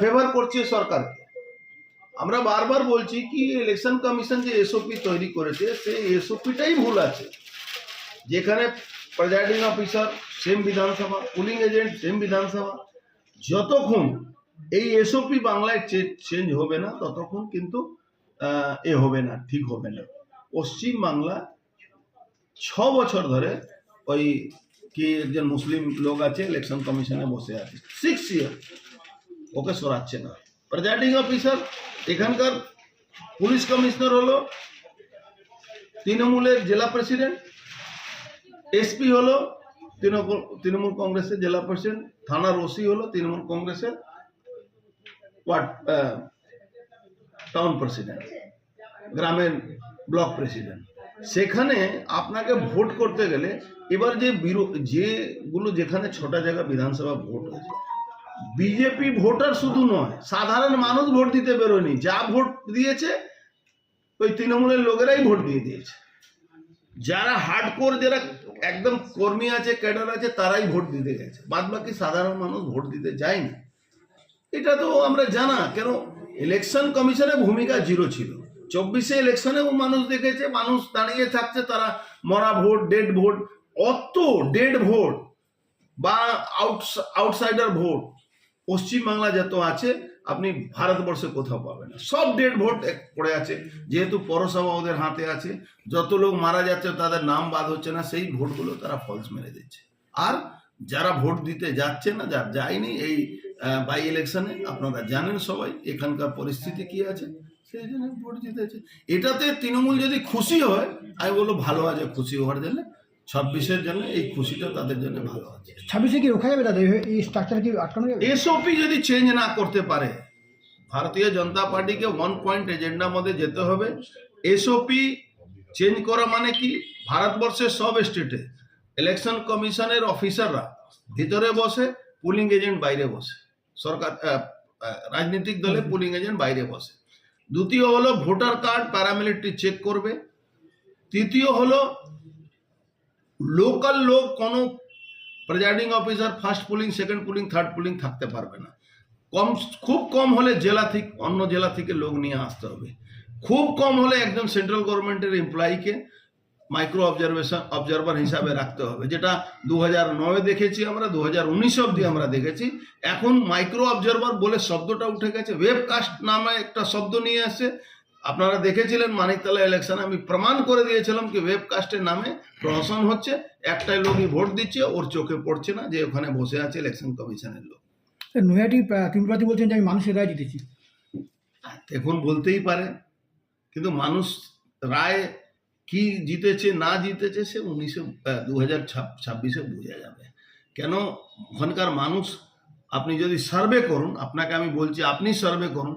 Favour করছে সরকারকে আমরা বারবার বলছি কি ইলেকশন কমিশন যে এসওপি তৈরি করেছে, সেই এসওপিটাই ভুল আছে। যেখানে প্রেজাইডিং অফিসার সেম বিধানসভা পুলিং এজেন্ট সেম বিধানসভা, যতক্ষণ এই এসওপি বাংলায় চেঞ্জ হবে না, ততক্ষণ কিন্তু এ হবে না, ঠিক হবে না। পশ্চিম বাংলা ছ বছর ধরে ওই কি একজন মুসলিম লোক আছে ইলেকশন কমিশনে বসে আছে। সিক্স ইয়ার ওকে সরাচ্ছে না। প্রেজাইডিং অফিসার এখানকার পুলিশ কমিশনার হলো তৃণমূলের জেলা প্রেসিডেন্ট এসপি হলো তৃণমূল তৃণমূল কংগ্রেসের জেলা প্রেসিডেন্ট থানার ওসি হলো তৃণমূল কংগ্রেসের টাউন প্রেসিডেন্ট গ্রামের ব্লক প্রেসিডেন্ট সেখানে আপনাকে ভোট করতে গেলে এবার যে বিরো- যেগুলো যেখানে ছটা জায়গা বিধানসভা ভোট হয়েছে বিজেপি ভোটার শুধু নয়, সাধারণ মানুষ ভোট দিতে বেরোয়নি। যা ভোট দিয়েছে, ওই তৃণমূলের লোকেরাই ভোট দিয়ে দিয়েছে। যারা হার্ডকোর যারা একদম কর্মী আছে ক্যাডার আছে, তারাই ভোট দিতে গেছে। বাদ বাকি সাধারণ মানুষ ভোট দিতে যায়নি। এটা তো আমরা জানা, কেন ইলেকশন কমিশনের ভূমিকা জিরো ছিল। চব্বিশে ইলেকশনেও মানুষ দেখেছে, মানুষ দাঁড়িয়ে থাকছে, তারা মরা ভোট ডেড ভোট, অত ডেড ভোট বা আউট আউটসাইডার ভোট। পশ্চিমবাংলা যত আছে, আপনি ভারতবর্ষে কোথাও পাবেন না। সব ডেড ভোট পড়ে আছে। যেহেতু পৌরসভা ওদের হাতে আছে, যত লোক মারা যাচ্ছে তাদের নাম বাদ হচ্ছে না, সেই ভোটগুলো তারা ফলস মেরে দিচ্ছে। আর যারা ভোট দিতে যাচ্ছে না, যার যায়নি এই বাই ইলেকশনে আপনারা জানেন সবাই এখানকার পরিস্থিতি কি আছে, সেই জন্য ভোট জিতেছে। এটাতে তৃণমূল যদি খুশি হয়, আমি বলব ভালো আছে, খুশি হওয়ার জন্য ছাব্বিশের জন্য এই খুশিটা তাদের জন্য ভালো আছে। ছাব্বিশে কি রোখা যাবে দাদা এই- স্ট্রাকচার কি আটকানো যাবে? এসওপি যদি চেঞ্জ না করতে পারে ভারতীয় জনতা পার্টিকে ওয়ান পয়েন্ট এজেন্ডার মধ্যে যেতে হবে। এসওপি চেঞ্জ করা মানে কি? ভারতবর্ষের সব স্টেটে ইলেকশন কমিশনের অফিসাররা ভিতরে বসে পুলিং এজেন্ট বাইরে বসে। সরকার রাজনৈতিক দলে পুলিং এজেন্ট বাইরে বসে। দ্বিতীয় হলো ভোটার কার্ড প্যারামিলিটারি চেক করবে। তৃতীয় হলো লোকাল লোক কোনো presiding officer first polling second polling third polling থাকতে পারবে না। কম, খুব কম হলে জেলা থেকে, অন্য জেলা থেকে লোক নিয়ে আসতে হবে। খুব কম হলে একজন সেন্ট্রাল গভর্নমেন্টের এমপ্লয়িকে মাইক্রো অবজারভেশন অবজারভার হিসাবে রাখতে হবে। যেটা দু হাজার নয় দেখেছি আমরা দু হাজার উনিশ অব্দি আমরা দেখেছি। এখন মাইক্রো অবজারভার বলে শব্দটা উঠে গেছে। ওয়েবকাস্ট নামে একটা শব্দ নিয়ে আসছে আপনারা দেখেছিলেন মানিকতলা ইলেকশনে আমি প্রমাণ করে দিয়েছিলাম কি ওয়েবকাস্টের নামে প্রহসন হচ্ছে একটাই লোকই ভোট দিচ্ছে ওর চোখে পড়ছে না যে ওখানে বসে আছে ইলেকশন কমিশনের লোক। নৈহাটি ত্রিপুরাতি বলছেন যে আমি মানুষের রায় জিতেছি। এখন বলতেই পারে কিন্তু মানুষ রায় কি জিতেছে না জিতেছে সে উনিশে দু হাজার ছাব্বিশে বোঝা যাবে। কেন? ওখানকার মানুষ আপনি যদি সার্ভে করুন আপনাকে আমি বলছি আপনি সার্ভে করুন